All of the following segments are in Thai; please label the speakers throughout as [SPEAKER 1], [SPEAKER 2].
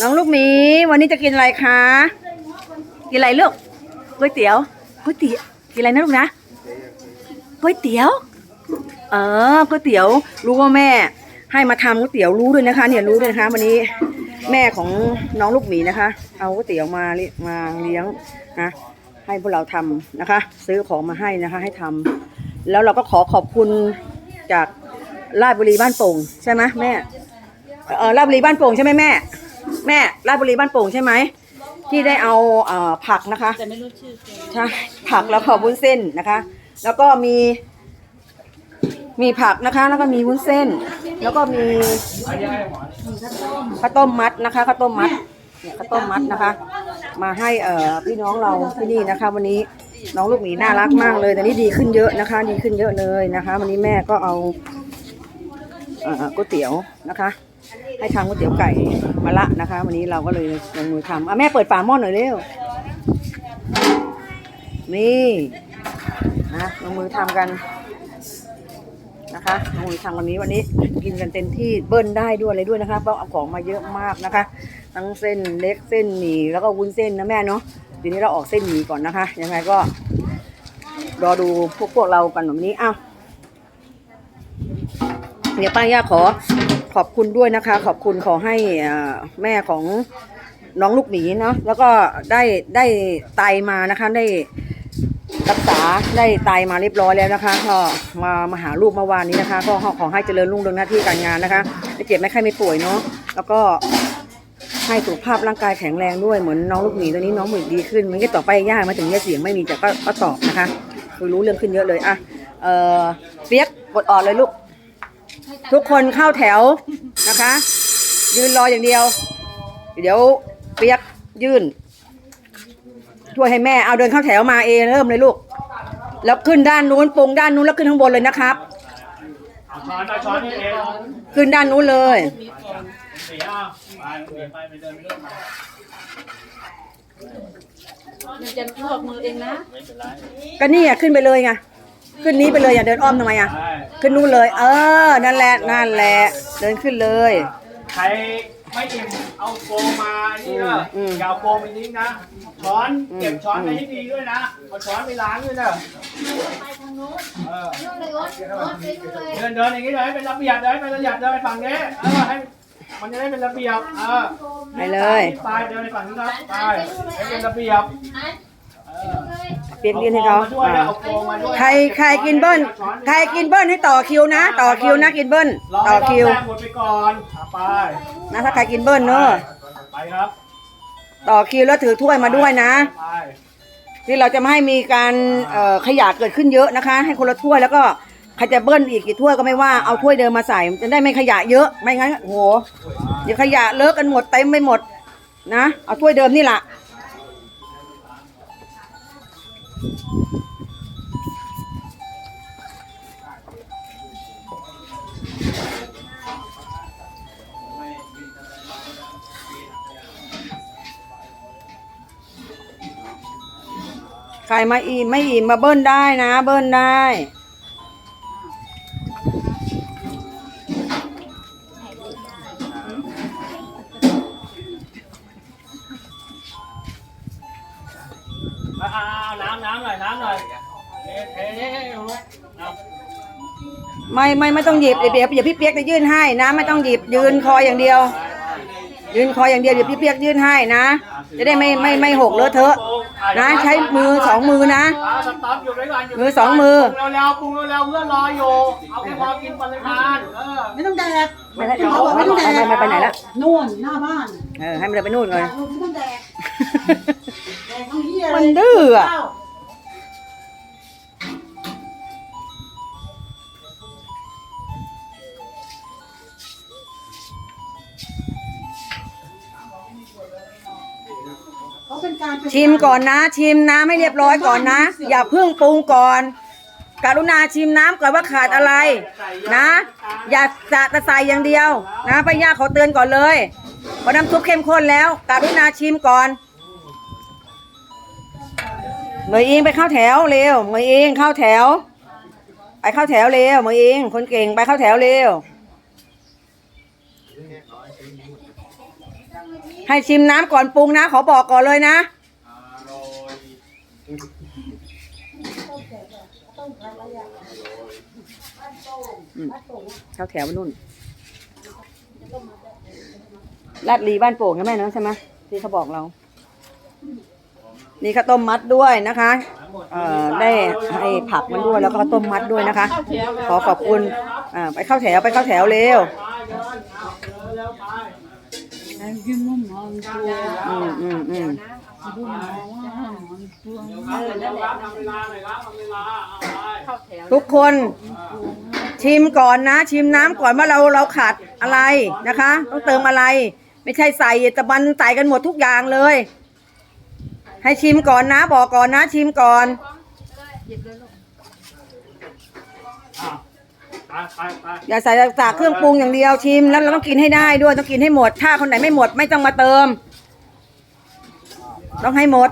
[SPEAKER 1] น้องลูกหมีวันนี้จะกินอะไรคะกินอะไรลูกก๋วยเตี๋ยวก๋วยเตี๋ยวกินอะไรนะลูกนะก๋วยเตี๋ยว เออก๋วยเตี๋ยว รู้ว่าแม่ ให้มาทำก๋วยเตี๋ยวรู้ด้วยนะคะ เนี่ยรู้ด้วยนะคะวันนี้แม่ของน้องลูกหมีนะคะ เอาก๋วยเตี๋ยวมาเลี้ยมาเลี้ยงนะให้พวกเราทำนะคะ ซื้อของมาให้นะคะ ให้ทำแล้วเราก็ขอขอบคุณจากราชบุรีบ้านโป่งใช่ไหมแม่เออราชบุรีบ้านโป่งใช่ไหมแม่ แม่ราชบุรีบ้านโป่งใช่ไหมที่ได้เอาเอ่อผักนะคะ
[SPEAKER 2] แต่ไม่รู้ชื่อแก
[SPEAKER 1] ใช่ผักแล้วก็วุ้นเส้นนะคะ แล้วก็มี มีผักนะคะ แล้วก็มีวุ้นเส้น แล้วก็มีข้าวต้มมัดนะคะข้าวต้มมัดเนี่ยข้าวต้มมัดนะคะ มาให้เอ่อพี่น้องเราที่นี่นะคะ วันนี้น้องลูกหมีน่ารักมากเลยแต่นี้ดีขึ้นเยอะนะคะ ดีขึ้นเยอะเลยนะคะ วันนี้แม่ก็เอาเอ่อ ก๋วยเตี๋ยวนะคะ ให้ทำก๋วยเตี๋ยวไก่มาละนะคะ วันนี้เราก็เลยลงมือทำอะแม่เปิดฝาหม้อหน่อยเร็วนี่นะลงมือทำกันนะคะลงมือทำวันนี้วันนี้กินกันเต็มที่เบิ้ลได้ด้วยอะไรด้วยนะคะเพราะเอาของมาเยอะมากนะคะ ทั้งเส้นเล็กเส้นหมี่แล้วก็วุ้นเส้นนะแม่เนาะทีนี้เราออกเส้นหมี่ก่อนนะคะยังไงก็รอดูพวกพวกเรากันแบบนี้อ้าว เดี๋ยวป้าย่าขอขอบคุณด้วยนะคะ ขอบคุณขอให้แม่ของน้องลูกหมีเนาะแล้วก็ได้ได้ไตมานะคะได้รักษาได้ไตมาเรียบร้อยแล้วนะคะก็มามาหาลูกเมื่อวานนี้นะคะ ก็ขอให้เจริญรุ่งเรืองหน้าที่การงานนะคะไม่เจ็บไม่ไข้ไม่ป่วยเนาะแล้วก็ให้สุขภาพร่างกายแข็งแรงด้วยเหมือนน้องลูกหมีตัวนี้น้องหมีดีขึ้นมันก็ต่อไปยากมาถึงเนี่ยเสียงไม่มีแต่ก็ก็ตอบนะคะคือรู้เรื่องขึ้นเยอะเลยอะเออเปียกกดออดเลยลูก ทุกคนเข้าแถวนะคะ ยืนรออย่างเดียว เดี๋ยวเปียกยื่นช่วยให้แม่เอาเดินเข้าแถวมาเองเริ่มเลยลูก แล้วขึ้นด้านนู้นปรุงด้านนู้นแล้วขึ้นข้างบนเลยนะครับ
[SPEAKER 3] เอาช้อนเอาช้อนนี่เอง
[SPEAKER 1] ขึ้นด้านนู้นเลย
[SPEAKER 3] เสียเอาไปเดินไปไปเดินไปเดินมา
[SPEAKER 2] มันจะลวกมือเองนะ
[SPEAKER 3] ไม่เป็นไร
[SPEAKER 1] ก็นี่อะขึ้นไปเลยไง ขึ้นนี้ไปเลยอย่าเดินอ้อมทำไมอะ
[SPEAKER 3] ใช่
[SPEAKER 1] ขึ้นนู้นเลย เออ นั่นแหละ นั่นแหละ เดินขึ้นเลย
[SPEAKER 3] ใครไม่อิ่มเอาโฟมมา นี่ก็
[SPEAKER 1] อืม
[SPEAKER 3] อย่าเอาโฟมไปทิ้งนะ ช้อนเก็บช้อนไปให้ดีด้วยนะเอาช้อนไปล้างด้วยนะเออเดินเดินอย่างนี้เลยให้เป็นระเบียบเลยให้เป็นระเบียบเดินไปฝั่งนี้เออให้มันจะได้เป็นระเบียบเออ
[SPEAKER 1] ไปเลย
[SPEAKER 3] ไปเดินไปฝั่งนี้ครับไปให้เป็นระเบียบเออ
[SPEAKER 1] เปียกยื่นให้เขา
[SPEAKER 3] อโฟมมาด้วยนะ
[SPEAKER 1] อ่า
[SPEAKER 3] เอาโฟมมาด้วย
[SPEAKER 1] ใครใครกินเบิ้ลใครกินเบิ้ลให้ต่อคิวนะ ต่อคิวนะกินเบิ้ล
[SPEAKER 3] รอ
[SPEAKER 1] ต่อ
[SPEAKER 3] ให้รอบ
[SPEAKER 1] คิว
[SPEAKER 3] แรกหมดไปก่อนอะไป
[SPEAKER 1] นะถ้าใครกินเบิ้ลเนอะ
[SPEAKER 3] ไปครับ
[SPEAKER 1] ต่อคิวแล้วถือถ้วยมาด้วยนะ
[SPEAKER 3] ไป
[SPEAKER 1] ที่เราจะไม่ให้มีการเอ่อขยะเกิดขึ้นเยอะนะคะ ให้คนละถ้วยแล้วก็ใครจะเบิ้ลอีกกี่ถ้วยก็ไม่ว่าเอาถ้วยเดิมมาใส่มันจะได้ไม่ขยะเยอะไม่งั้นโอ้โหเดี๋ยวขยะเลอะกันหมดเต็มไปหมดนะ เอาถ้วยเดิมนี่แหละ ใครมาอิ่มไม่อินมาเบิ้ลได้นะ เบิ้ลได้ ไม่ไม่ไม่ต้องหยิบเดี๋ยวเดี๋ยวเดี๋ยวพี่เปียกจะยื่นให้นะ ไม่ต้องหยิบยืนคออย่างเดียว ยืนคออย่างเดียวเดี๋ยวพี่เปียกยื่นให้นะ จะได้ไม่ไม่ไม่หกเลอะเทอะนะ ใช้มือสองมือนะ
[SPEAKER 3] อ่าสต๊อปอยู่ด้วยกันยู่
[SPEAKER 1] มือสองมือ
[SPEAKER 3] ปรุงเร็วๆปรุงเร็วๆเพื่อนรออยู่เอาแค่พอกินปริมาณเออ
[SPEAKER 4] ไม่ต้องแดก
[SPEAKER 1] ไม่ได้ไม่ไม่ไม่ไปไหนแล้ว
[SPEAKER 4] นู่นหน้าบ้าน
[SPEAKER 1] เออให้มันเดินไปนู่นเลย
[SPEAKER 4] ไม่ต้องแดกแดกทั้งเหี้ย
[SPEAKER 1] มันดื้ออะ
[SPEAKER 4] เขาเป็นการ
[SPEAKER 1] ชิมก่อนนะ ชิมน้ำให้เรียบร้อยก่อนนะ อย่าเพิ่งปรุงก่อน กรุณาชิมน้ำก่อนว่าขาดอะไรนะ อย่าจะแต่ใส่อย่างเดียวนะป้าย่าขอเตือนก่อนเลยเพราะน้ำซุปเข้มข้นแล้ว กรุณาชิมก่อนเหมยอิงไปเข้าแถวเร็วเหมยอิงเข้าแถว ไปเข้าแถวเร็วเหมยอิงคนเก่งไปเข้าแถวเร็ว ให้ชิมน้ำก่อนปรุงนะ ขอบอกก่อนเลยนะ
[SPEAKER 3] อร่อย
[SPEAKER 1] เข้าแถวนู่นลาดลีบ้านโป่งนะแม่เนอะใช่ไหมที่เขาบอกเรา นี่ข้าวต้มมัดด้วยนะคะ เอ่อได้ให้ผักมันด้วยแล้วก็ข้าวต้มมัดด้วยนะคะ ขอขอบคุณอ่าไปเข้าแถวไปเข้าแถวเร็ว
[SPEAKER 3] ไปเดินเอาเดินเร็วไป
[SPEAKER 1] อืมอืมอืม
[SPEAKER 3] เร็วครับเร็วครับทำเวลาหน่อยครับทำเวลาเอาไป
[SPEAKER 2] เข้าแถว
[SPEAKER 1] ทุกคนชิมก่อนนะ ชิมน้ำก่อนว่าเราเราขาดอะไรนะคะ ต้องเติมอะไร ไม่ใช่ใส่ตะบันใส่กันหมดทุกอย่างเลย ให้ชิมก่อนนะ บอกก่อนนะ ชิมก่อน
[SPEAKER 3] อะไปไปไป
[SPEAKER 1] อย่าใส่จากเครื่องปรุงอย่างเดียวชิม แล้วเราต้องกินให้ได้ด้วยต้องกินให้หมด ถ้าคนไหนไม่หมดไม่ต้องมาเติม ต้องให้หมด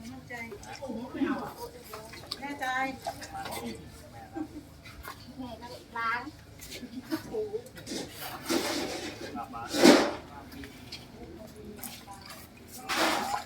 [SPEAKER 4] แน่ใจแม่ใจ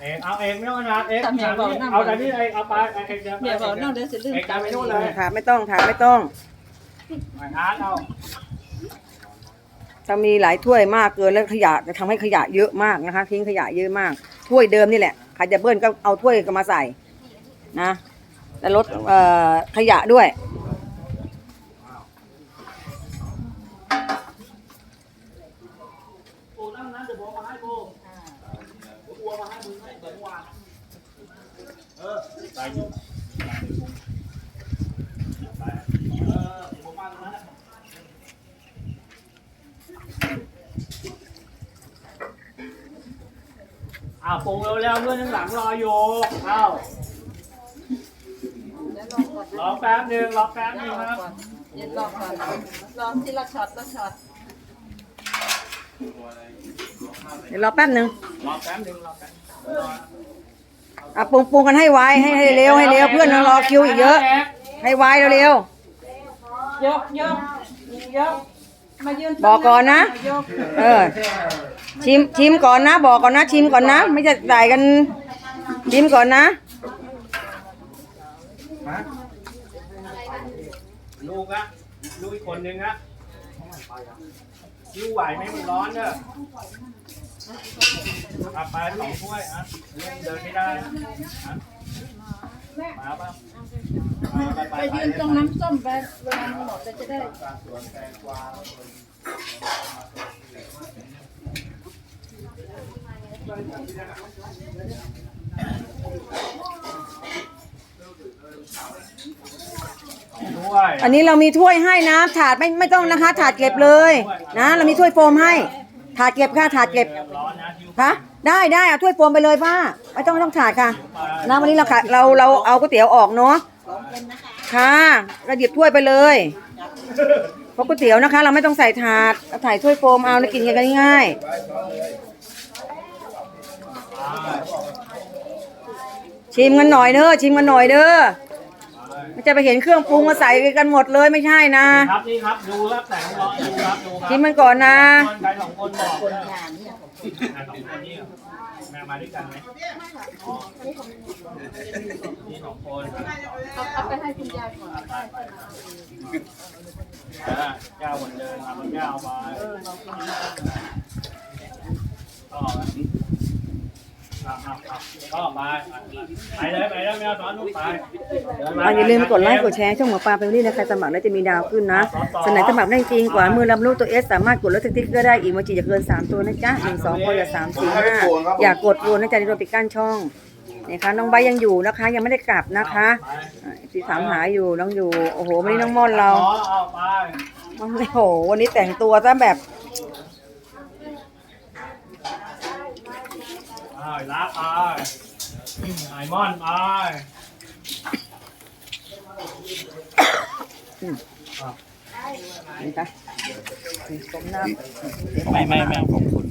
[SPEAKER 3] เอกเอาเอกไม่ต้องนาเอกเอาแต่นี่เอกเอาไปเอกเดินไป
[SPEAKER 2] เมียบอกนั่งเดี๋ยวจะลืม
[SPEAKER 3] เอกเดินไปนู่นเลย
[SPEAKER 1] ถามไม่ต้องถามไม่ต้อง
[SPEAKER 3] ไปอาร์ตเอา
[SPEAKER 1] ถ้ามีหลายถ้วยมากเกินแล้วขยะจะทำให้ขยะเยอะมากนะคะ ทิ้งขยะเยอะมากถ้วยเดิมนี่แหละ ใครจะเบิ้ลก็เอาถ้วยก็มาใส่นะแล้วลดเอ่อขยะด้วย
[SPEAKER 3] ปูนั่งนั้นเดี๋ยวผมมาให้ปูปูเอามาให้มึงให้เดี๋ยววางเออไปอยู่ไปเออผมมาตรงนั้นนะ อ้าวปูเร็วๆเพื่อนข้างหลังรออยู่เอ้า
[SPEAKER 2] เดี๋ยวรอก่อน
[SPEAKER 3] รอแป๊บหนึงรอแป๊บหนึง
[SPEAKER 2] รอ
[SPEAKER 3] ครับ
[SPEAKER 2] ก่อนเดี๋ยวรอก่อนรอทีละช็อตละช็อต
[SPEAKER 1] เดี๋ยวรอแป๊บหนึ่ง
[SPEAKER 3] รอแป๊บหนึงรอแป๊บ
[SPEAKER 1] อะปรุงปรุงกันให้ไวให้ให้เร็วให้เร็วเพื่อนยังรอคิวอีกเยอะ ให้ไวเร็วย
[SPEAKER 2] กยกยก มายืน
[SPEAKER 1] ๆบอกก่อนนะ
[SPEAKER 2] ยก
[SPEAKER 1] เออ ชิมชิมก่อนนะ บอกก่อนนะ ชิมก่อนนะ ไม่จะใส่กัน ชิมก่อนนะ
[SPEAKER 3] ลูกอะลูกอีกคนนึงอะยิ้วไหวไหมมันร้อนเด้อเอาไปสองถ้วยอะเดินไม่ได้นะอะมาป่ะมา
[SPEAKER 2] ไปยืนตรงน้ำส้มไปเวลามันหมดจะได้
[SPEAKER 3] ด้วย
[SPEAKER 1] อันนี้เรามีถ้วยให้นะถาดไม่ไม่ต้องนะคะ ถาดเก็บเลยนะ เรามีถ้วยโฟมให้ ถาดเก็บค่ะถาดเก็บคะได้ได้เอาถ้วยโฟมไปเลยป้าไม่ต้องไม่ต้องถาดค่ะนะวันนี้เราค่ะเราเราเอาก๋วยเตี๋ยวออกเนาะ ค่ะเราหยิบถ้วยไปเลยเพราะก๋วยเตี๋ยวนะคะ เราไม่ต้องใส่ถาดเราถ่ายถ้วยโฟมเอานะกินกันง่ายๆชิมกันหน่อยเด้อชิมกันหน่อยเด้อ ไม่จะไปเห็นเครื่องปรุงมาใส่กันหมดเลยไม่ใช่นะ
[SPEAKER 3] ครับนี่ครับดูครับแต่งรอดูครับดูครับ
[SPEAKER 1] ชิมมันก่อนนะ
[SPEAKER 3] คนใครสองคนบอกคนงานเนี่ยสองคนนี่แม่มาด้วยกันไหมนี่สองคน
[SPEAKER 2] เอาเอาไปให้คุณยายก่อน
[SPEAKER 3] อ่าแก้วเหมือนเดิมทำแก้วมาต่อ ก็ไปไปเลยไปเลยไม่เอาสอนลูกไป
[SPEAKER 1] อะอย่าลืมกดไลค์กดแชร์ช่องหมอปลาไปนี่นะคะสมัครแล้วจะมีดาวขึ้นนะสนไหนสมัครได้จริงกว่ามือลำลูกตัวเอสสามารถกดแล้วสติ๊กเกอร์ได้อีกมันจีจะเกิน3ตัวนะจ๊ะหนึ่งสองคนอย่าสามสี่ห้าอย่ากดรวนนะจ๊ะที่โดนปิดกั้นช่องนี่ค่ะน้องใบยังอยู่นะคะ ยังไม่ได้กลับนะคะสีถามหาอยู่น้องอยู่โอ้โหวันนี้น้องม่อนเราโอ้โหวันนี้แต่งตัวซะแบบ
[SPEAKER 3] เอา ลาไปไอมอนไป
[SPEAKER 1] นี่ค่ะนี่ต้มน้ำ
[SPEAKER 3] ไม่ไม่ไม่ผมคุณ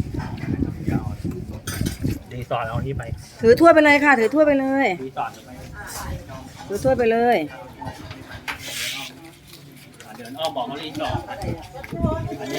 [SPEAKER 3] รีสอร์ทเอาที่ไป
[SPEAKER 1] ถือถ้วยไปเลยค่ะ ถือถ้วยไปเลย
[SPEAKER 3] รีสอร์ทไป
[SPEAKER 1] ถือถ้วยไปเลย
[SPEAKER 3] เดินอ้อมบอกว่ารีสอร์ท